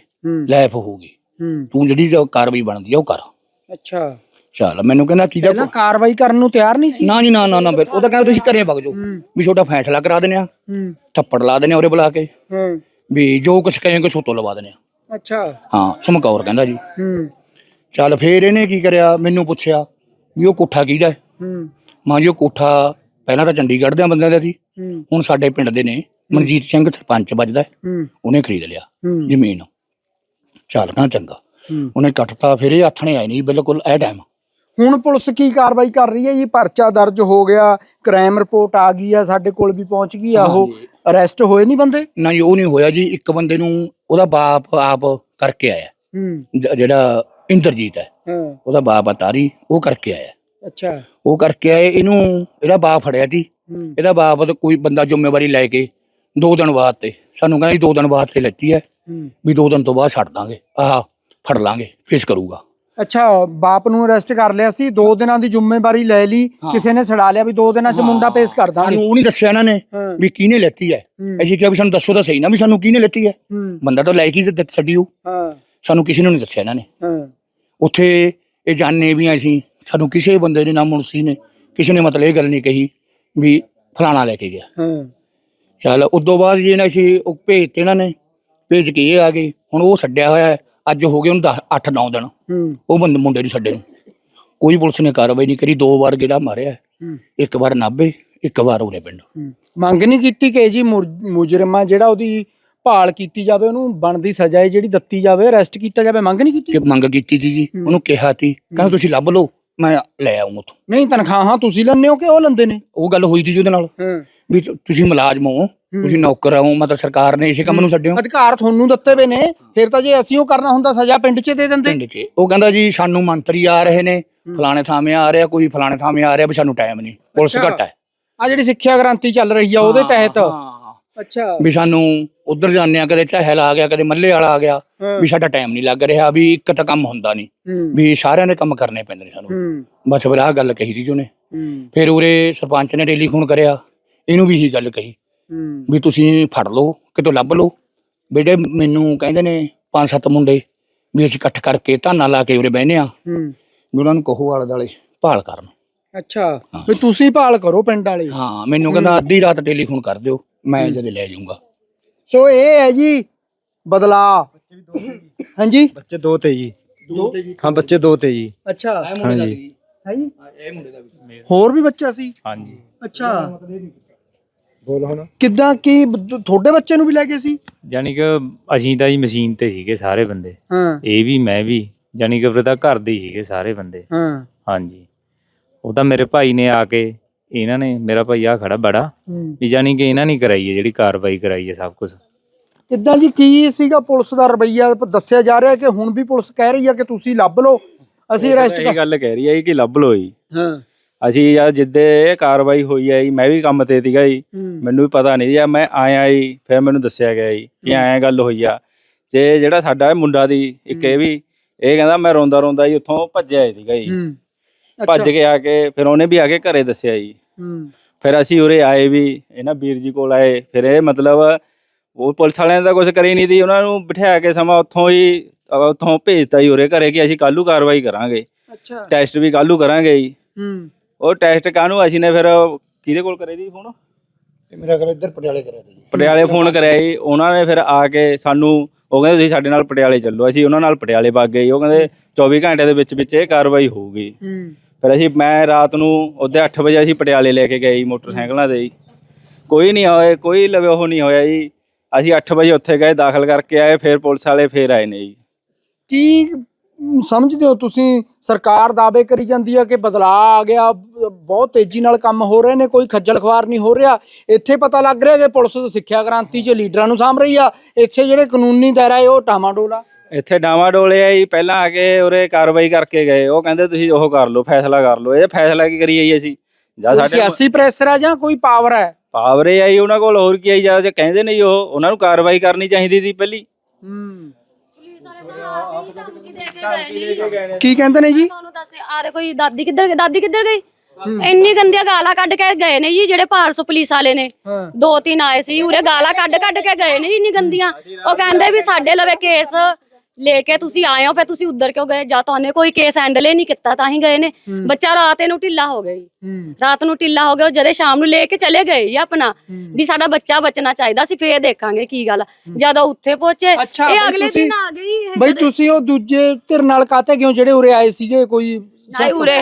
ਲਾਈਫ ਹੋਊਗੀ।
ਹੂੰ।
ਤੂੰ ਜਿਹੜੀ ਜੋ ਕਾਰਵਾਈ ਬਣਦੀ ਆ ਉਹ ਕਰ।
ਅੱਛਾ।
ਚੱਲ ਮੈਨੂੰ ਕਹਿੰਦਾ ਕਿਹਦਾ
ਪਹਿਲਾਂ ਕਾਰਵਾਈ ਕਰਨ ਨੂੰ ਤਿਆਰ ਨਹੀਂ ਸੀ?
ਨਾ ਜੀ ਨਾ ਨਾ ਨਾ ਉਹ ਤਾਂ ਕਹਿੰਦਾ ਤੁਸੀਂ ਘਰੇ ਵਗ ਜਾਓ। ਵੀ ਛੋਟਾ ਫੈਸਲਾ ਕਰਾ ਦਿੰਦੇ ਆ।
ਹੂੰ।
ਥੱਪੜ ਲਾ ਦਿੰਦੇ ਆ ਉਹਦੇ ਬੁਲਾ ਕੇ।
ਹੂੰ।
ਵੀ ਜੋ ਕੁਛ ਕਹੇਂਗੇ ਸੋਤੋਂ ਲਵਾ ਦਿੰਦੇ ਆ।
ਅੱਛਾ।
ਹਾਂ ਚਮਕੌਰ ਕਹਿੰਦਾ ਜੀ।
ਹੂੰ।
ਚੱਲ ਫੇਰ ਇਹਨੇ ਕੀ ਕਰਿਆ? ਮੈਨੂੰ ਪੁੱਛਿਆ ਵੀ ਉਹ ਕੋਠਾ ਕਿਹਦਾ ਹੈ?
ਹੂੰ।
ਮਾਂ ਜੀ ਉਹ ਕੋਠਾ ਪਹਿਲਾਂ ਤਾਂ ਚੰਡੀਗੜ੍ਹ ਦੇ ਬੰਦਿਆਂ ਦਾ ਸੀ।
ਹੂੰ।
ਹੁਣ ਸਾਡੇ ਪਿੰਡ ਦੇ ਨੇ। ਮਨਜੀਤ ਸਿੰਘ ਸਰਪੰਚ ਵੱਜਦਾ ਹੈ,
ਹੂੰ।
ਉਹਨੇ ਖਰੀਦ ਲਿਆ
ਹੂੰ।
ਜ਼ਮੀਨ। ਚੱਲ ਨਾ ਚੰਗਾ।
ਹੂੰ।
ਉਹਨੇ ਕੱਟਤਾ ਫਿਰ ਇਹ ਆਥਣੇ ਆਏ ਨਹੀਂ ਬਿਲਕੁਲ ਇਹ ਟਾਈਮ
ਹੁਣ ਪੁਲਿਸ ਕੀ ਕਾਰਵਾਈ ਕਰ ਰਹੀ ਹੈ ਜੀ? ਪਰਚਾ ਦਰਜ ਹੋ ਗਿਆ ਕ੍ਰਾਈਮ ਰਿਪੋਰਟ ਆ ਗਈ ਆ ਸਾਡੇ ਕੋਲ ਵੀ ਪਹੁੰਚ ਗਈ ਆ ਉਹ ਅਰੈਸਟ ਹੋਏ ਨਹੀਂ ਬੰਦੇ?
ਨਾ ਜੀ ਉਹ ਨਹੀਂ ਹੋਇਆ ਜੀ। ਇੱਕ ਬੰਦੇ ਨੂੰ ਉਹਦਾ ਬਾਪ ਆਪ ਕਰਕੇ ਆਇਆ।
ਹੂੰ।
ਜ- ਜਿਹੜਾ ਇੰਦਰਜੀਤ ਹੈ।
ਹਾਂ।
ਉਹਦਾ ਬਾਪ ਆ ਤਾਰੀ ਉਹ ਕਰਕੇ ਆਇਆ।
ਅੱਛਾ।
ਉਹ ਕਰਕੇ ਆਏ ਇਹਨੂੰ ਇਹਦਾ ਬਾਪ ਫੜਿਆ ਸੀ।
ਹੂੰ।
ਇਹਦਾ ਬਾਪ ਤਾਂ ਕੋਈ ਬੰਦਾ ਜ਼ਿੰਮੇਵਾਰੀ ਲੈ ਕੇ ਦੋ ਦਿਨ ਬਾਅਦ ਤੇ ਸਾਨੂੰ ਕਹਿੰਦਾ ਜੀ ਦੋ ਦਿਨ ਬਾਅਦ ਤੇ ਲੈਤੀ ਹੈ।
ਹੂੰ।
ਵੀ ਦੋ ਦਿਨ ਤੋਂ ਬਾਅਦ ਛੱਡ ਦਾਂਗੇ। ਆਹ ਫੜ ਲਾਂਗੇ ਫੇਸ ਕਰੂਗਾ।
ਅੱਛਾ ਬਾਪ ਨੂੰ ਅਰੈਸਟ ਕਰ ਲਿਆ ਸੀ ਦੋ ਦਿਨਾਂ ਦੀ ਜ਼ਿੰਮੇਵਾਰੀ ਲੈ ਲਈ
ਹਾਂ।
ਕਿਸੇ ਨੇ ਛਡਾ ਲਿਆ ਵੀ ਦੋ ਦਿਨਾਂ ਚ ਮੁੰਡਾ ਪੇਸ਼ ਕਰ ਦਾਂਗੇ।
ਸਾਨੂੰ ਉਹ ਨਹੀਂ ਦੱਸਿਆ ਇਹਨਾਂ ਨੇ
ਹਾਂ।
ਵੀ ਕਿਹਨੇ ਲੈਤੀ ਹੈ।
ਹੂੰ,
ਅਸੀਂ ਕਿਹਾ ਵੀ ਸਾਨੂੰ ਦੱਸੋ ਤਾਂ ਸਹੀ ਨਾ ਵੀ ਸਾਨੂੰ ਕਿਹਨੇ ਲੈਤੀ ਹੈ।
ਹੂੰ।
ਬੰਦਾ ਤਾਂ ਲੈ ਕੇ ਹੀ ਤੇ ਛੱਡੀ ਉਹ
ਹਾਂ।
ਸਾਨੂੰ ਕਿਸੇ ਨੂੰ ਨਹੀਂ ਦੱਸਿਆ ਇਹਨਾਂ ਨੇ।
ਹਾਂ।
ਉੱਥੇ ਇਹ ਜਾਣੇ ਵੀ ਆ ਅਸੀਂ ਸਾਨੂੰ ਕਿਸੇ ਬੰਦੇ ਨੇ ਨਾ ਮੁਨਸੀ ਨੇ ਕਿਸੇ ਨੇ ਮਤਲਬ ਇਹ ਗੱਲ ਨਹੀਂ ਕਹੀ ਵੀ ਫਲਾਣਾ ਲੈ ਕੇ ਗਿਆ।
ਹਾਂ।
ਚੱਲ ਉਦੋਂ ਬਾਅਦ ਜੀ ਇਹਨਾਂ ਅਸੀਂ ਉਹ ਭੇਜਤੇ ਇਹਨਾਂ ਨੇ ਭੇਜ ਕੇ ਇਹ ਆ ਗਏ ਹੁਣ ਉਹ ਛੱਡਿਆ ਹੋਇਆ ਹੈ। ਅੱਜ ਹੋ ਗਏ ਉਹਨੂੰ 8 9 ਦਿਨ।
ਹੂੰ।
ਉਹ ਬੰਦੇ ਮੁੰਡੇ ਨੂੰ ਛੱਡੇ ਨੂੰ। ਕੋਈ ਪੁਲਿਸ ਨੇ ਕਾਰਵਾਈ ਨਹੀਂ ਕਰੀ ਦੋ ਵਾਰ ਗੇੜਾ ਮਾਰਿਆ
ਹੂੰ।
ਇੱਕ ਵਾਰ ਨਾਭੇ ਇੱਕ ਵਾਰ ਉਰੇ ਪਿੰਡ।
ਮੰਗ ਨਹੀਂ ਕੀਤੀ ਕਿ ਜੀ ਮੁਰ- ਮੁਜਰਮਾ ਜਿਹੜਾ ਉਹਦੀ ਭਾਲ ਕੀਤੀ ਜਾਵੇ ਉਹਨੂੰ ਬਣਦੀ ਸਜ਼ਾ ਹੈ ਜਿਹੜੀ ਦਿੱਤੀ ਜਾਵੇ ਅਰੈਸਟ ਕੀਤਾ ਜਾਵੇ ਮੰਗ ਨਹੀਂ ਕੀਤੀ?
ਕਿ ਮੰਗ ਕੀਤੀ ਸੀ ਜੀ। ਉਹਨੂੰ ਕਿਹਾ ਸੀ ਕਹਿੰਦਾ ਤੁਸੀਂ ਲੱਭ ਲਓ ਮੈਂ ਲੈ ਆਊਂ ਉੱਥੋਂ।
ਨਹੀਂ ਤਨਖਾਹਾਂ ਤੁਸੀਂ ਲੈਂਦੇ ਹੋ ਕਿ ਉਹ ਲੈਂਦੇ ਨੇ?
ਉਹ ਗੱਲ ਹੋਈ ਸੀ ਜੀ ਉਹਦੇ ਨਾਲ। ਵੀ ਤੁਸੀਂ ਮੁਲਾਜ਼ਮ ਹੋ ਤੁਸੀਂ ਨੌਕਰ ਹੋ ਮਤਲਬ ਸਰਕਾਰ ਨੇ ਇਸੇ ਕੰਮ ਨੂੰ ਛੱਡਿਓ।
ਅਧਿਕਾਰ ਤੁਹਾਨੂੰ ਦਿੱਤੇ ਵੇ ਨੇ ਫਿਰ ਤਾਂ ਜੇ ਅਸੀਂ ਉਹ ਕਰਨਾ ਹੁੰਦਾ ਸਜ਼ਾ ਪਿੰਡ 'ਚ ਦੇ ਦਿੰਦੇ।
ਪਿੰਡ 'ਚ। ਉਹ ਕਹਿੰਦਾ ਜੀ ਸਾਨੂੰ ਮੰਤਰੀ ਆ ਰਹੇ ਨੇ ਫਲਾਣੇ ਥਾਵੇਂ ਆ ਰਿਹਾ ਕੋਈ ਫਲਾਣੇ ਥਾਵੇਂ ਆ ਰਿਹਾ ਵੀ ਸਾਨੂੰ ਟਾਈਮ ਨਹੀਂ। ਪੁਲਿਸ। ਘੱਟ
ਆ ਜਿਹੜੀ ਸਿੱਖਿਆ ਕ੍ਰਾਂਤੀ ਚੱਲ ਰਹੀ ਆ ਉਹਦੇ ਤਹਿਤ। ਅੱਛਾ।
ਵੀ ਸਾਨੂੰ ਉਧਰ ਜਾਂਦੇ ਆ ਕਦੇ ਚਾਹਲ ਆ ਗਿਆ ਕਦੇ ਮੱਲੇ ਵਾਲਾ ਆ ਗਿਆ। ਵੀ ਸਾਡਾ ਟਾਈਮ ਨਹੀਂ ਲੱਗ ਰਿਹਾ ਵੀ ਇੱਕ ਤਾਂ ਕੰਮ ਹੁੰਦਾ ਨਹੀਂ ਵੀ ਸਾਰਿਆਂ ਦੇ ਕੰਮ ਕਰਨੇ ਪੈਂਦੇ ਨੇ ਸਾਨੂੰ। ਬਸ ਫਿਰ ਆਹ ਗੱਲ ਕਹੀ ਸੀ ਜੀ ਉਹਨੇ।
ਹੂੰ।
ਫਿਰ ਉਰੇ ਸਰਪੰਚ ਨੇ ਟੈਲੀਫੋਨ ਕਰਿਆ ਇਹਨੂੰ ਵੀ ਇਹੀ ਗੱਲ ਕਹੀ ਵੀ ਤੁਸੀਂ ਫੜ ਲਓ ਕਿਤੋਂ ਲੱਭ ਲਓ। ਬੇਟੇ ਮੈਨੂੰ ਕਹਿੰਦੇ ਨੇ ਪੰਜ ਸੱਤ ਮੁੰਡੇ ਵੀ ਅਸੀਂ ਇਕੱਠ ਕਰਕੇ ਧਾਨਾ ਲਾ ਕੇ ਉਰੇ ਬਹਿਨੇ ਆ ਵੀ ਉਹਨਾਂ ਨੂੰ ਕਹੋ ਆਲੇ ਦਾਲੇ ਭਾਲ ਕਰਨ।
ਅੱਛਾ। ਵੀ ਤੁਸੀਂ ਭਾਲ ਕਰੋ ਪਿੰਡ ਵਾਲੇ।
ਹਾਂ ਮੈਨੂੰ ਕਹਿੰਦਾ ਅੱਧੀ ਰਾਤ ਟੈਲੀਫੋਨ ਕਰ ਦਿਓ ਮੈਂ ਜਦ ਲੈ ਜਾਊਂਗਾ।
ਸੋ ਇਹ ਹੈ ਜੀ ਬਦਲਾ ਹਾਂਜੀ?
ਬੱਚੇ ਦੋ ਤੇ ਜੀ।
ਦੋ
ਹਾਂ ਬੱਚੇ ਦੋ ਤੇ ਜੀ।
ਅੱਛਾ।
ਹਾਂਜੀ।
ਹੈ ਜੀ ਹੋਰ ਵੀ ਬੱਚਾ ਸੀ?
ਹਾਂਜੀ।
ਅੱਛਾ।
ਬੋਲ ਹੁਣ।
ਕਿੱਦਾਂ ਕੀ ਤੁਹਾਡੇ ਬੱਚੇ ਨੂੰ ਵੀ ਲੈ ਗਏ ਸੀ?
ਯਾਨੀ ਕਿ ਅਸੀਂ ਤਾਂ ਜੀ ਮਸ਼ੀਨ ਤੇ ਸੀਗੇ ਸਾਰੇ ਬੰਦੇ।
ਹਾਂ।
ਇਹ ਵੀ ਮੈਂ ਵੀ ਯਾਨੀ ਕਿ ਫਿਰ ਤਾਂ ਘਰ ਦੇ ਸੀਗੇ ਸਾਰੇ ਬੰਦੇ।
ਹਾਂ।
ਹਾਂਜੀ। ਉਹ ਤਾਂ ਮੇਰੇ ਭਾਈ ਨੇ ਆ ਕੇ ਇਹਨਾਂ ਨੇ ਮੇਰਾ ਭਾਈ ਆ ਖੜਾ ਬੜਾ।
ਹੂੰ।
ਵੀ ਯਾਨੀ ਕਿ ਇਹਨਾਂ ਨੇ ਕਰਾਈ ਹੈ ਜਿਹੜੀ ਕਾਰਵਾਈ ਕਰਾਈ ਹੈ ਸਭ ਕੁਝ
ਕਿੱਦਾਂ ਜੀ ਕੀ ਸੀਗਾ ਪੁਲਿਸ ਦਾ ਰਵਈਆ? ਦੱਸਿਆ ਜਾ ਰਿਹਾ ਕਿ ਹੁਣ ਵੀ ਪੁਲਿਸ ਕਹਿ ਰਹੀ ਆ ਕਿ ਤੁਸੀਂ ਲੱਭ ਲਓ। ਅਸੀਂ ਅਰੈਸਟ
ਇਹ
ਕਰ
ਗੱਲ ਕਹਿ ਰਹੀ ਹੈ ਕਿ ਲੱਭ ਲੋ ਜੀ।
ਹਾਂ।
ਅਸੀਂ ਯਾਰ ਜਿੱਦੇ ਇਹ ਕਾਰਵਾਈ ਹੋਈ ਹੈ ਜੀ ਮੈਂ ਵੀ ਕੰਮ ਤੇ ਸੀਗਾ ਜੀ।
ਹੂੰ।
ਮੈਨੂੰ ਵੀ ਪਤਾ ਨਹੀਂ ਜੀ ਮੈਂ ਆਇਆ ਜੀ ਫਿਰ ਮੈਨੂੰ ਦੱਸਿਆ ਗਿਆ ਜੀ ਕਿ
ਹੂੰ।
ਐਂ ਗੱਲ ਹੋਈ ਆ। ਤੇ ਜਿਹੜਾ ਸਾਡਾ ਇਹ ਮੁੰਡਾ ਦੀ ਇੱਕ ਇਹ ਵੀ ਇਹ ਕਹਿੰਦਾ ਮੈਂ ਰੋਂਦਾ ਰੋਂਦਾ ਜੀ ਉੱਥੋਂ ਭੱਜਿਆ ਸੀਗਾ ਜੀ।
ਹੂੰ।
ਭੱਜ ਕੇ ਆ ਕੇ ਫਿਰ ਉਹਨੇ ਵੀ ਆ ਕੇ ਘਰੇ ਦੱਸਿਆ ਜੀ।
ਹੂੰ।
ਫਿਰ ਅਸੀਂ ਉਰੇ ਆਏ ਵੀ ਇਹਨਾਂ ਵੀਰ ਜੀ ਕੋਲ ਆਏ। ਫਿਰ ਇਹ ਮਤਲਬ ਉਹ ਪੁਲਿਸ ਵਾਲਿਆਂ ਦਾ ਕੁਝ ਕਰੀ ਨਹੀਂ ਦੀ ਉਹਨਾਂ ਨੂੰ ਬਿਠਾ ਕੇ ਸਮਾਂ ਉੱਥੋਂ ਹੀ ਉੱਥੋਂ ਭੇਜਤਾ ਜੀ ਉਰੇ ਘਰੇ ਕਿ ਅਸੀਂ ਕੱਲੂ ਕਾਰਵਾਈ ਕਰਾਂਗੇ।
ਅੱਛਾ।
ਟੈਸਟ ਵੀ ਕੱਲੂ ਕਰਾਂਗੇ ਜੀ।
ਹੂੰ।
ਉਹ ਟੈਸਟ ਕਾਹਨੂੰ? ਅਸੀਂ ਨੇ ਫਿਰ ਕਿਹਦੇ ਕੋਲ ਕਰੇ ਦੀ ਫੋਨ
ਇਹ ਮੇਰਾ ਘਰ ਇੱਧਰ ਪਟਿਆਲੇ ਕਰਿਆ ਜੀ।
ਪਟਿਆਲੇ ਫੋਨ ਕਰਿਆ ਜੀ। ਉਹਨਾਂ ਨੇ ਫਿਰ ਆ ਕੇ ਸਾਨੂੰ ਉਹ ਕਹਿੰਦੇ ਤੁਸੀਂ ਸਾਡੇ ਨਾਲ ਪਟਿਆਲੇ ਚੱਲੋ। ਅਸੀਂ ਉਹਨਾਂ ਨਾਲ ਪਟਿਆਲੇ ਵਗ ਗਏ। ਉਹ ਕਹਿੰਦੇ 24 ਘੰਟੇ ਦੇ ਵਿੱਚ ਵਿੱਚ ਇਹ ਕਾਰਵਾਈ ਹੋਊਗੀ।
ਹੂੰ।
ਫਿਰ ਅਸੀਂ ਮੈਂ ਰਾਤ ਨੂੰ ਉਹਦੇ 8 ਵਜੇ ਅਸੀਂ ਪਟਿਆਲੇ ਲੈ ਕੇ ਗਏ ਜੀ ਮੋਟਰਸਾਈਕਲਾਂ ਤੇ ਜੀ। ਕੋਈ ਨਹੀਂ ਹੋਏ ਕੋਈ ਲਵੇ ਉਹ ਨਹੀਂ ਹੋਇਆ ਜੀ। ਅਸੀਂ 8 ਵਜੇ ਉੱਥੇ ਗਏ, ਦਾਖਲ ਕਰਕੇ ਆਏ, ਫਿਰ ਪੁਲਿਸ ਵਾਲੇ ਫਿਰ ਆਏ ਨੇ ਜੀ।
ਕੀ ਸਮਝਦੇ ਹੋ ਤੁਸੀਂ? ਸਰਕਾਰ ਦਾਅਵੇ ਕਰੀ ਜਾਂਦੀ ਆ ਕਿ ਬਦਲਾਅ ਆ ਗਿਆ, ਬਹੁਤ ਤੇਜ਼ੀ ਨਾਲ ਕੰਮ ਹੋ ਰਹੇ ਨੇ, ਕੋਈ ਖੱਜਲ ਖਵਾਰ ਨਹੀਂ ਹੋ ਰਿਹਾ। ਇੱਥੇ ਪਤਾ ਲੱਗ ਰਿਹਾ ਕਿ ਪੁਲਿਸ ਸਿੱਖਿਆ ਕ੍ਰਾਂਤੀ 'ਚ ਲੀਡਰਾਂ ਨੂੰ ਸਾਂਭ ਰਹੀ ਆ। ਇੱਥੇ ਜਿਹੜੇ ਕਾਨੂੰਨੀ ਦਾਇਰਾ ਹੈ, ਉਹ ਟਾਮਾਡੋਲ ਆ।
ਇੱਥੇ ਡਾਵਾ ਡੋਲੇ ਆ ਜੀ ਪਹਿਲਾਂ ਆ ਕੇ ਉਰੇ ਕਾਰਵਾਈ ਕਰਕੇ ਗਏ। ਉਹ ਕਹਿੰਦੇ ਤੁਸੀਂ ਉਹ ਕਰ ਲਓ ਫੈਸਲਾ ਕਰ ਲਓ। ਇਹ ਫੈਸਲਾ ਕੀ ਕਰੀਏ ਜੀ ਅਸੀਂ? ਜਾਂ
ਕੋਈ
ਸਾਡੇ ਕੋਲ
ਸਿਆਸੀ ਪ੍ਰੈਸ਼ਰ ਹੈ ਜਾਂ ਕੋਈ ਪਾਵਰ ਹੈ
ਪਾਵਰ ਇਹ ਆਈ ਉਹਨਾਂ ਕੋਲ ਹੋਰ ਕੀ ਆਈ ਜਾਂ ਜੇ ਕਹਿੰਦੇ ਨਹੀਂ ਉਹ ਉਹਨਾਂ ਨੂੰ ਕਾਰਵਾਈ ਕਰਨੀ ਚਾਹੀਦੀ ਸੀ ਪਹਿਲੀ।
ਹੂੰ। ਕੀ ਕਹਿੰਦੇ ਨੇ ਜੀ?
ਦੱਸ ਆ ਦੇਖੋ ਜੀ ਦਾਦੀ ਕਿੱਧਰ ਗਈ ਦਾਦੀ ਕਿੱਧਰ ਗਈ? ਇੰਨੀ ਗੰਦੀਆਂ ਗਾਲਾਂ ਕੱਢ ਕੇ ਗਏ ਨੇ ਜੀ ਜਿਹੜੇ ਭਾਰਸੋ ਪੁਲਿਸ ਵਾਲੇ ਨੇ।
ਹਾਂ।
ਦੋ ਤਿੰਨ ਆਏ ਸੀ ਉਰੇ ਗਾਲਾਂ ਕੱਢ ਕੱਢ ਕੇ ਗਏ ਨੇ ਜੀ ਇੰਨੀ ਗੰਦੀਆਂ। ਉਹ ਕਹਿੰਦੇ ਵੀ ਸਾਡੇ ਲਵੇ ਕੇਸ ਲੈ ਕੇ ਤੁਸੀਂ ਆਏ ਹੋ ਫਿਰ ਤੁਸੀਂ ਉੱਧਰ ਕਿਉਂ ਗਏ? ਜਾਂ ਤੁਹਾਨੂੰ ਕੋਈ ਕੇਸ ਹੈਂਡਲ ਹੀ ਨਹੀਂ ਕੀਤਾ ਤਾਂ ਹੀ ਗਏ ਨੇ। ਬੱਚਾ ਰਾਤ ਨੂੰ ਢਿੱਲਾ ਹੋ ਗਿਆ ਜੀ। ਰਾਤ ਨੂੰ ਢਿੱਲਾ ਹੋ ਗਿਆ ਜਦੇ ਸ਼ਾਮ ਨੂੰ ਲੈ ਕੇ ਚਲੇ ਗਏ ਜੀ ਆਪਣਾ। ਵੀ ਸਾਡਾ ਬੱਚਾ ਬਚਣਾ ਚਾਹੀਦਾ ਸੀ ਫੇਰ ਦੇਖਾਂਗੇ ਕੀ ਗੱਲ। ਜਦੋਂ ਉੱਥੇ ਪਹੁੰਚੇ ਇਹ ਅਗਲੇ ਦਿਨ ਆ ਗਈ
ਬਈ ਤੁਸੀਂ ਉਹ ਦੂਜੇ ਧਿਰ ਨਾਲ ਕਾਤੇ ਕਿਉਂ ਜਿਹੜੇ ਉਰੇ ਆਏ ਸੀਗੇ ਕੋਈ
ਨਹੀਂ ਉਰੇ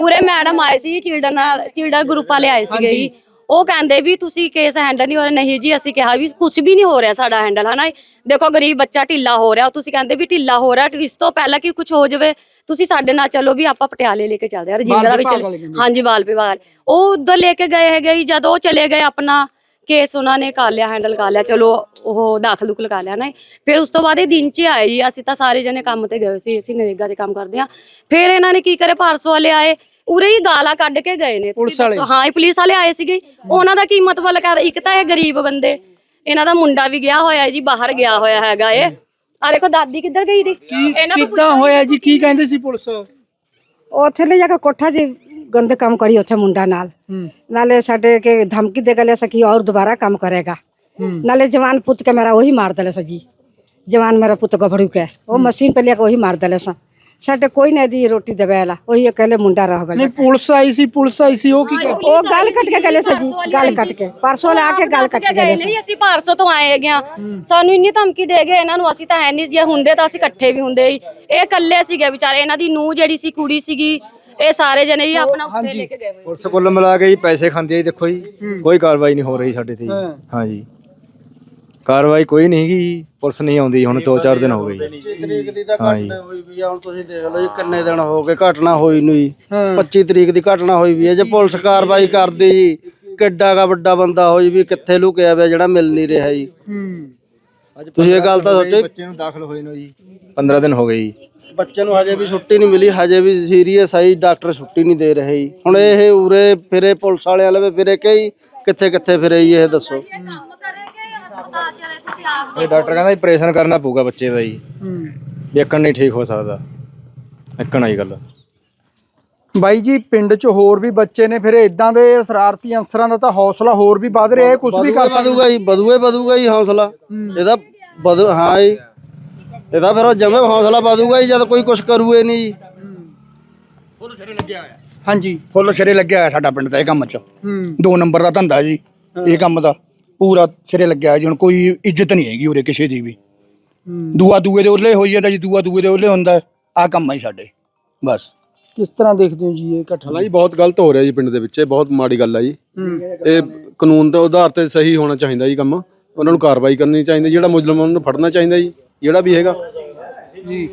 ਉਰੇ ਮੈਡਮ ਆਏ ਸੀ ਚਿਲਡਰਨ ਨਾਲ ਚਿਲਡਰਨ ਗਰੁੱਪ ਵਾਲੇ ਆਏ ਸੀਗੇ ਜੀ। ਉਹ ਕਹਿੰਦੇ ਵੀ ਤੁਸੀਂ ਕੇਸ ਹੈਂਡਲ ਨਹੀਂ ਹੋ ਰਿਹਾ। ਨਹੀਂ ਜੀ ਅਸੀਂ ਕਿਹਾ ਵੀ ਕੁਝ ਵੀ ਨਹੀਂ ਹੋ ਰਿਹਾ ਸਾਡਾ ਹੈਂਡਲ ਹਨਾ? ਦੇਖੋ ਗਰੀਬ ਬੱਚਾ ਢਿੱਲਾ ਹੋ ਰਿਹਾ। ਤੁਸੀਂ ਕਹਿੰਦੇ ਵੀ ਢਿੱਲਾ ਹੋ ਰਿਹਾ। ਇਸ ਤੋਂ ਪਹਿਲਾਂ ਕਿ ਕੁਝ ਹੋ ਜਾਵੇ ਤੁਸੀਂ ਸਾਡੇ ਨਾਲ ਚੱਲੋ ਵੀ ਆਪਾਂ ਪਟਿਆਲੇ ਲੈ ਕੇ ਚੱਲਦੇ ਹਾਂ। ਰਜਿੰਦਰਾ ਵਿੱਚ। ਹਾਂਜੀ ਵਿਭਾਗ। ਉਹ ਉਧਰ ਲੈ ਕੇ ਗਏ ਹੈਗੇ ਜੀ। ਜਦੋਂ ਉਹ ਚਲੇ ਗਏ ਆਪਣਾ ਕੇਸ ਉਹਨਾਂ ਨੇ ਕਰ ਲਿਆ ਹੈਂਡਲ ਕਰ ਲਿਆ। ਚਲੋ ਉਹ ਦਾਖਲ ਦੁਖਲ ਕਰ ਲਿਆ ਨਾ। ਫਿਰ ਉਸ ਤੋਂ ਬਾਅਦ ਇਹ ਦਿਨ ਚ ਆਏ ਜੀ। ਅਸੀਂ ਤਾਂ ਸਾਰੇ ਜਣੇ ਕੰਮ ਤੇ ਗਏ ਸੀ। ਅਸੀਂ ਨਰੇਗਾ 'ਚ ਕੰਮ ਕਰਦੇ ਆ ਫਿਰ ਇਹਨਾਂ ਨੇ ਕੀ ਕਰੇ ਭਾਰਸੋ ਵਾਲੇ ਆਏ। ਉਰੇ ਹੀ ਗਾਲਾਂ ਕੱਢ ਕੇ ਗਏ ਨੇ ਤੁਸੀਂ
ਪੁਲਿਸ ਵਾਲੇ?
ਦੱਸੋ। ਹਾਂ ਇਹ ਪੁਲਿਸ ਵਾਲੇ ਆਏ ਸੀਗੇ ਉਹਨਾਂ ਦਾ ਕੀ ਮਤਲਬ ਕਰ ਇੱਕ ਤਾਂ ਇਹ ਗਰੀਬ ਬੰਦੇ ਇਹਨਾਂ ਦਾ ਮੁੰਡਾ ਵੀ ਗਿਆ ਹੋਇਆ ਹੈ ਜੀ ਬਾਹਰ ਗਿਆ ਹੋਇਆ ਹੈਗਾ ਇਹ ਆ ਦੇਖੋ ਦਾਦੀ ਕਿੱਧਰ ਗਈ ਦੀ ਇਹਨਾਂ ਤੋਂ
ਕਿੱਦਾਂ ਹੋਇਆ ਜੀ ਕੀ ਕਹਿੰਦੇ ਸੀ ਪੁਲਿਸ
ਉੱਥੇ ਲੈ ਜਾ ਕੇ ਕੋਠਾ 'ਚ ਗੰਦੇ ਕੰਮ ਕਰੀ ਉੱਥੇ ਮੁੰਡਾ ਨਾਲ
ਹੂੰ
ਨਾਲੇ ਸਾਡੇ ਕੇ ਧਮਕੀ ਦੇ ਗਲੇ ਸਕੀ ਔਰ ਦੁਬਾਰਾ ਕੰਮ ਕਰੇਗਾ ਨਾਲੇ ਜਵਾਨ ਪੁੱਤ ਕੇ ਮੇਰਾ वही मार दले सजी जवान मेरा पुत गभरू के वो मशीन पे लेके वही मार दले सा ਸਾਡੇ ਕੋਈ ਨਹੀਂ ਦੀ ਰੋਟੀ ਦੇਵੇਲਾ ਉਹੀ ਇਕੱਲੇ ਮੁੰਡਾ ਰਹ
ਨਹੀਂ ਪੁਲਿਸ ਆਈ ਸੀ ਪੁਲਿਸ ਆਈ ਸੀ ਉਹ ਕੀ ਕਹਿ
ਉਹ ਗੱਲ ਕੱਟ ਕੇ ਗਲੇ ਸਜੀ ਗੱਲ ਕੱਟ ਕੇ। ਪਰਸੋਂ ਲਾ ਕੇ ਗੱਲ ਕੱਟ ਕੇ
ਨਹੀਂ ਅਸੀਂ ਭਾਰਸੋਂ ਤੋਂ ਆਏ ਹੈਗੇ ਆ। ਸਾਨੂੰ ਇੰਨੀ ਧਮਕੀ ਦੇ ਗਏ ਇਹਨਾਂ ਨੂੰ ਅਸੀਂ ਤਾਂ ਹੈ ਨਹੀਂ ਜੇ ਹੁੰਦੇ ਤਾਂ ਅਸੀਂ ਇਕੱਠੇ ਵੀ ਹੁੰਦੇ ਹੀ ਇਹ ਇਕੱਲੇ ਸੀਗੇ ਵਿਚਾਰੇ ਇਹਨਾਂ ਦੀ ਨੂੰਹ ਜਿਹੜੀ ਸੀ ਕੁੜੀ ਸੀਗੀ ਇਹ ਸਾਰੇ ਜਣੇ ਹੀ ਆਪਣਾ ਉੱਥੇ ਲੈ ਕੇ ਗਏ ਹੋਏ
ਪੁਲਿਸ ਕੁੱਲ ਮਿਲਾ ਕੇ ਜੀ ਪੈਸੇ ਖਾਂਦੀ ਆ ਜੀ ਦੇਖੋ ਜੀ ਕੋਈ ਕਾਰਵਾਈ ਨਹੀਂ ਹੋ ਰਹੀ ਸਾਡੇ ਤੇ ਜੀ।
ਹਾਂ।
ਹਾਂ ਜੀ ਕਾਰਵਾਈ ਕੋਈ ਨਹੀਂ ਹੈਗੀ ਪੁਲਿਸ ਨਹੀਂ ਆਉਂਦੀ ਹੁਣ 2-4 ਦਿਨ ਹੋ ਗਏ। ਜੀ
ਤਰੀਕ ਦੀ ਤਾਂ
ਹਾਂ ਜੀ।
ਘਟਨਾ ਹੋਈ ਵੀ ਆ ਹੁਣ ਤੁਸੀਂ ਦੇਖ ਲਓ ਜੀ ਕਿੰਨੇ ਦਿਨ ਹੋ ਗਏ ਘਟਨਾ ਹੋਈ ਨੂੰ ਜੀ।
ਹਾਂ।
25 ਤਰੀਕ ਦੀ ਘਟਨਾ ਹੋਈ ਵੀ ਹੈ ਜੇ ਪੁਲਿਸ ਕਾਰਵਾਈ ਕਰਦੀ ਜੀ ਕਿੱਡਾ ਕਾ ਵੱਡਾ ਬੰਦਾ ਹੋਈ ਵੀ ਕਿੱਥੇ ਲੁਕਿਆ ਪਿਆ ਜਿਹੜਾ ਮਿਲ ਨਹੀਂ ਰਿਹਾ ਜੀ।
ਹੂੰ।
ਤੁਸੀਂ ਇਹ ਗੱਲ ਤਾਂ ਸੋਚੋ ਜੀ,
ਬੱਚੇ ਨੂੰ ਦਾਖਲ ਹੋਏ ਨੂੰ ਜੀ। 15 ਦਿਨ ਹੋ ਗਏ ਜੀ।
ਬੱਚੇ ਨੂੰ ਹਜੇ ਵੀ ਛੁੱਟੀ ਨਹੀਂ ਮਿਲੀ ਹਜੇ ਵੀ ਸੀਰੀਅਸ ਆਈ ਡਾਕਟਰ ਛੁੱਟੀ ਨਹੀਂ ਦੇ ਰਹੇ ਜੀ। ਹੁਣ ਇਹ ਉਰੇ ਫਿਰੇ ਪੁਲਿਸ ਵਾਲਿਆਂ ਲਵੇ ਫਿਰੇ ਕਈ ਕਿੱਥੇ ਕਿੱਥੇ ਫਿਰੇ ਜੀ ਇਹ ਦੱਸੋ
ਕੰਮ ਕਰੇਗੇ ਹਸਪਤਾਲ ਚ ਰਹੇ ਤੁਸੀਂ ਆਪ
ਇਹ ਡਾਕਟਰ ਕਹਿੰਦਾ ਆਪਰੇਸ਼ਨ ਕਰਨਾ ਪਊਗਾ ਬੱਚੇ ਦਾ ਜੀ।
ਹੂੰ।
ਦੇਖਣ ਨਹੀਂ ਠੀਕ ਹੋ ਸਕਦਾ। ਇੱਕਣ ਆਈ ਗੱਲ
ਬਾਈ ਜੀ ਪਿੰਡ 'ਚ ਹੋਰ ਵੀ ਬੱਚੇ ਨੇ ਫਿਰ ਇਦਾਂ ਦੇ ਸ਼ਰਾਰਤੀ ਅਨਸਰਾਂ ਦਾ ਤਾਂ ਹੌਸਲਾ ਹੋਰ ਵੀ ਵੱਧ ਰਿਹਾ ਹੈ ਕੁਝ ਵੀ ਕਰ ਸਕਦੇ
ਜੀ ਵਧੂਏ ਵਧੂਗਾ ਜੀ ਹੌਸਲਾ। ਇਹਦਾ ਵਧੂ ਹਾਂ ਜੀ। ਇਹਦਾ ਫਿਰ ਉਹ ਜਮੇ ਹੌਸਲਾ ਵਧੂਗਾ ਜੀ ਜਦ ਕੋਈ ਕੁਝ ਕਰੂਏ ਨਹੀਂ ਜੀ।
ਹਾਂਜੀ।
ਫੁੱਲ ਸਿਰੇ ਲੱਗਿਆ ਹੋਇਆ ਸਾਡਾ ਪਿੰਡ ਦਾ ਇਹ ਕੰਮ 'ਚ।
ਹੂੰ।
ਦੋ ਨੰਬਰ ਦਾ ਧੰਦਾ ਜੀ ਇਹ ਕੰਮ ਦਾ। ਪੂਰਾ ਸਿਰੇ ਲੱਗਿਆ ਜੀ ਹੁਣ ਕੋਈ ਇੱਜ਼ਤ ਨਹੀਂ ਹੈਗੀ ਉਰੇ ਕਿਸੇ ਦੀ ਵੀ।
ਹੂੰ।
ਦੂਆ ਦੂਏ ਦੇ ਉੱਲੇ ਹੋਈ ਜਾਂਦਾ ਜੀ ਦੂਆ ਦੂਏ ਦੇ ਉੱਲੇ ਹੁੰਦਾ ਆ ਕੰਮ ਹੈ ਸਾਡੇ ਬਸ।
ਕਿਸ ਤਰ੍ਹਾਂ ਦੇਖਦੇ ਹੋ ਜੀ ਇਹ ਘਟਨਾ?
ਹਾਲਾਂ ਜੀ ਬਹੁਤ ਗਲਤ ਹੋ ਰਿਹਾ ਜੀ ਪਿੰਡ ਦੇ ਵਿੱਚ ਇਹ ਬਹੁਤ ਮਾੜੀ ਗੱਲ ਆ ਜੀ।
ਹੂੰ।
ਇਹ ਕਾਨੂੰਨ ਦੇ ਆਧਾਰ ਤੇ ਸਹੀ ਹੋਣਾ ਚਾਹੀਦਾ ਜੀ ਕੰਮ ਉਹਨਾਂ ਨੂੰ ਕਾਰਵਾਈ ਕਰਨੀ ਚਾਹੀਦੀ ਜਿਹੜਾ ਮੁਜਰਮ ਉਹਨੂੰ ਫੜਨਾ ਚਾਹੀਦਾ ਜੀ ਜਿਹੜਾ ਵੀ ਹੈਗਾ।
ਜੀ।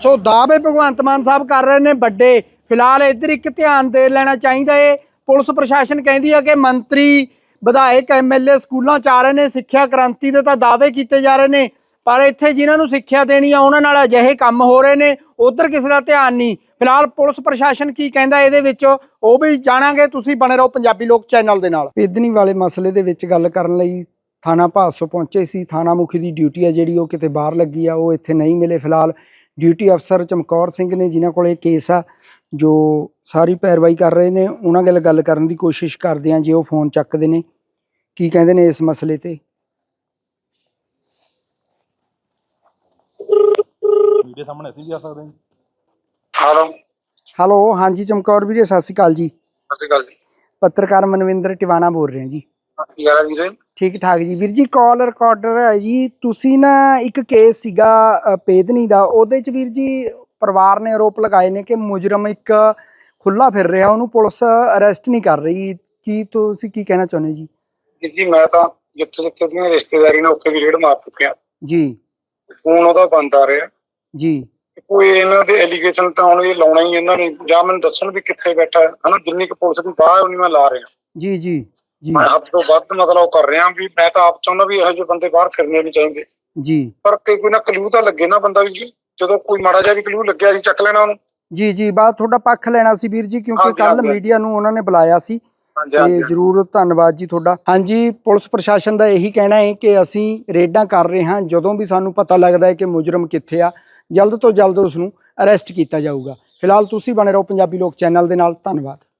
ਸੋ ਦਾਅਵੇ ਭਗਵੰਤ ਮਾਨ ਸਾਹਿਬ ਕਰ ਰਹੇ ਨੇ ਵੱਡੇ ਫਿਲਹਾਲ ਇੱਧਰ ਇੱਕ ਧਿਆਨ ਦੇ ਲੈਣਾ ਚਾਹੀਦਾ ਏ। ਪੁਲਿਸ ਪ੍ਰਸ਼ਾਸਨ ਕਹਿੰਦੀ ਹੈ ਕਿ ਮੰਤਰੀ ਵਿਧਾਇਕ ਐਮਐਲਏ ਸਕੂਲਾਂ ਚ ਆ ਰਹੇ ਨੇ, ਸਿੱਖਿਆ ਕ੍ਰਾਂਤੀ ਦੇ ਤਾਂ ਦਾਅਵੇ ਕੀਤੇ ਜਾ ਰਹੇ ਨੇ, ਪਰ ਇੱਥੇ ਜਿਨ੍ਹਾਂ ਨੂੰ ਸਿੱਖਿਆ ਦੇਣੀ ਆ, ਉਹਨਾਂ ਨਾਲ ਅਜਿਹੇ ਕੰਮ ਹੋ ਰਹੇ ਨੇ, ਉਧਰ ਕਿਸੇ ਦਾ ਧਿਆਨ ਨਹੀਂ। ਫਿਲਹਾਲ ਪੁਲਿਸ ਪ੍ਰਸ਼ਾਸਨ ਕੀ ਕਹਿੰਦਾ ਇਹਦੇ ਵਿੱਚ, ਉਹ ਵੀ ਜਾਣਾਂਗੇ, ਤੁਸੀਂ ਬਣੇ ਰਹੋ ਪੰਜਾਬੀ ਲੋਕ ਚੈਨਲ ਦੇ ਨਾਲ। ਪੇਦਨੀ ਵਾਲੇ ਮਸਲੇ ਦੇ ਵਿੱਚ ਗੱਲ ਕਰਨ ਲਈ ਥਾਣਾ ਭਾਸੋ ਪਹੁੰਚੇ ਸੀ, ਥਾਣਾ ਮੁਖੀ ਦੀ ਡਿਊਟੀ ਆ ਜਿਹੜੀ, ਉਹ ਕਿਤੇ ਬਾਹਰ ਲੱਗੀ ਆ, ਉਹ ਇੱਥੇ ਨਹੀਂ ਮਿਲੇ ਫਿਲਹਾਲ। ਡਿਊਟੀ ਅਫਸਰ ਚਮਕੌਰ ਸਿੰਘ ਨੇ, ਜਿਨ੍ਹਾਂ ਕੋਲ ਇਹ ਕੇਸ ਆ ਜੋ ਸਾਰੀ ਪੈਰਵਾਈ ਕਰ ਰਹੇ ਨੇ ਉਹਨਾਂ ਨਾਲ ਗੱਲ ਕਰਨ ਦੀ ਕੋਸ਼ਿਸ਼ ਕਰਦੇ ਹਾਂ ਜੇ ਉਹ ਫੋਨ ਚੱਕਦੇ ਨੇ। ਕੀ ਕਹਿੰਦੇ ਨੇ ਇਸ ਮਸਲੇ ਤੇ?
ਹਾਲੋ
ਹੈਲੋ ਹਾਂਜੀ ਚਮਕੌਰ ਵੀਰੇ ਸਤਿ ਸ਼੍ਰੀ ਅਕਾਲ ਜੀ।
ਸਤਿ ਸ਼੍ਰੀ ਅਕਾਲ ਜੀ।
ਪੱਤਰਕਾਰ ਮਨਵਿੰਦਰ ਟਿਵਾਣਾ ਬੋਲ ਰਹੇ ਹਾਂ ਜੀ।
ਹੈ ਵੀਰੇ।
ਠੀਕ ਠਾਕ ਜੀ। ਵੀਰ ਜੀ ਕਾਲ ਰਿਕਾਰਡਰ ਹੈ ਜੀ। ਤੁਸੀਂ ਨਾ ਇੱਕ ਕੇਸ ਸੀਗਾ ਪੇਦਨੀ ਦਾ। ਉਹਦੇ ਚ ਵੀਰ ਜੀ ਪਰਿਵਾਰ ਨੇ ਆਰੋਪ ਲਗਾਏ ਨੇ ਕਿ ਮੁਜਰਮ ਇੱਕ ਖੁੱਲਾ ਫਿਰ ਰਿਹਾ ਉਹਨੂੰ ਪੁਲਿਸ ਅਰੈਸਟ ਨਹੀਂ ਕਰ ਰਹੀ। ਕੀ ਤੁਸੀਂ ਕੀ ਕਹਿਣਾ ਚਾਹੁੰਦੇ ਜੀ?
ਜੀ ਮੈਂ ਤਾਂ ਜਿੱਥੇ ਜਿੱਥੇ ਦੀਆਂ ਰਿਸ਼ਤੇਦਾਰੀ ਨੇ ਉੱਥੇ ਵੀ ਰੇਡ ਮਾਰ ਚੁੱਕਿਆ।
ਜੀ।
ਫੋਨ ਉਹਦਾ ਬੰਦ ਆ ਰਿਹਾ।
ਜੀ।
ਕੋਈ ਇਹਨਾਂ ਦੇ ਐਲੀਗੇਸ਼ਨ ਤਾਂ ਹੁਣ ਇਹ ਲਾਉਣਾ ਹੀ ਇਹਨਾਂ ਨੇ। ਜਾਂ ਮੈਨੂੰ ਦੱਸਣ ਵੀ ਕਿੱਥੇ ਬੈਠਾ ਹੈ। ਹਨਾ ਜਿੰਨੀ ਕੁ ਪੁਲਿਸ ਦੀ ਬਾਹ ਉਨੀ ਮੈਂ ਲਾ ਰਿਹਾ।
ਜੀ ਜੀ ਜੀ।
ਮੈਂ ਹੱਦ ਤੋਂ ਵੱਧ ਮਤਲਬ ਉਹ ਕਰ ਰਿਹਾ ਵੀ ਮੈਂ ਤਾਂ ਆਪ ਚਾਹੁੰਦਾ ਵੀ ਇਹੋ ਜਿਹੇ ਬੰਦੇ ਬਾਹਰ ਫਿਰਨੇ ਨਹੀਂ ਚਾਹੀਦੇ।
ਜੀ।
ਪਰ ਕੋਈ ਕੋਈ ਨਾ ਕਲੂ ਤਾਂ ਲੱਗੇ ਨਾ ਬੰਦਾ ਵੀ ਜੀ। ਜਦੋਂ ਕੋਈ ਮਾੜਾ ਜਿਹਾ ਵੀ ਕਲੂ ਲੱਗਿਆ ਸੀ ਚੱਕ ਲੈਣਾ ਉਹਨੂੰ।
ਜੀ ਜੀ ਬਾਤ ਤੁਹਾਡਾ ਪੱਖ ਲੈਣਾ ਸੀ ਵੀਰ ਜੀ ਕਿਉਂਕਿ
ਹਾਂਜੀ,
ਕੱਲ
ਹਾਂਜੀ।
ਮੀਡੀਆ ਨੂੰ ਉਹਨਾਂ ਨੇ ਬੁਲਾਇਆ ਸੀ।
ਹਾਂਜੀ ਹਾਂਜੀ
ਤੇ ਜਰੂਰ ਧੰਨਵਾਦ ਜੀ ਤੁਹਾਡਾ। ਹਾਂਜੀ ਪੁਲਿਸ ਪ੍ਰਸ਼ਾਸਨ ਦਾ ਇਹੀ ਕਹਿਣਾ ਹੈ ਕਿ ਅਸੀਂ ਰੇਡਾਂ ਕਰ ਰਹੇ ਹਾਂ ਜਦੋਂ ਵੀ ਸਾਨੂੰ ਪਤਾ ਲੱਗਦਾ ਹੈ ਕਿ ਮੁਜਰਮ ਕਿੱਥੇ ਆ ਜਲਦ ਤੋਂ ਜਲਦ ਉਸ ਨੂੰ ਅਰੈਸਟ ਕੀਤਾ ਜਾਊਗਾ। ਫਿਲਹਾਲ ਤੁਸੀਂ ਬਣੇ ਰਹੋ ਪੰਜਾਬੀ ਲੋਕ ਚੈਨਲ ਦੇ ਨਾਲ ਧੰਨਵਾਦ।